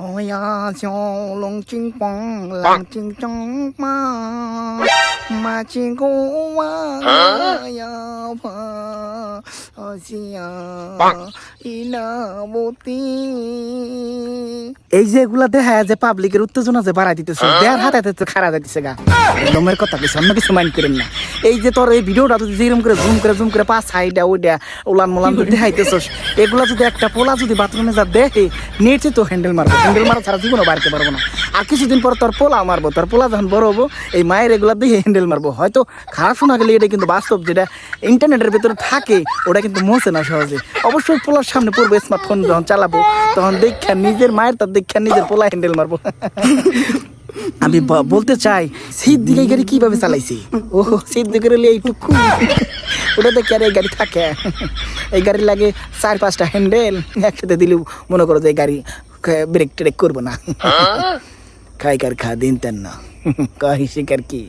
我要小龙金光，浪金中马，马金过，我呀跑。এই যে এগুলা দেখা যে পাবলিকের উত্তেজনা যে বাড়াই দিতেছে দেয়ার হাতে হাতে খারা যাইতেছে গা। লোমের কথা কিছু অন্য কিছু মাইন্ড করেন না। এই যে তোর এই ভিডিওটা তুই যেরকম করে জুম করে জুম করে পাঁচ সাইডা ওইটা উলান মোলান তুই দেখাইতেছস এগুলা যদি একটা পোলা যদি বাথরুমে যা দেখে নেটে তো হ্যান্ডেল মারবো। হ্যান্ডেল মারা ছাড়া জীবনও বাড়তে পারব না। আর কিছুদিন পর তোর পোলা মারবো, তোর পোলা যখন বড় হব, এই মায়ের এগুলা দিয়ে হ্যান্ডেল মারবো। হয়তো খারাপ শোনা গেলে এটা কিন্তু বাস্তব, যেটা ইন্টারনেটের ভিতরে থাকে, ওটা কিন্তু মোছে না সহজে। অবশ্যই পোলার সামনে পড়ব স্মার্টফোন যখন চালাবো, তখন দেখা নিজের মায়ের তার দেখা নিজের পোলা হ্যান্ডেল মারবো। আমি বলতে চাই শীত দিকে গাড়ি কীভাবে চালাইছি? ও শীত দিকে রেলে এইটুকু। ওটা দেখে আর এই গাড়ি থাকে। এই গাড়ি লাগে চার পাঁচটা হ্যান্ডেল একসাথে দিলেও মনে করো যে এই গাড়ি ব্রেক ট্রেক করব না। खाई कर खा दिन तन्ना। काही शिकर की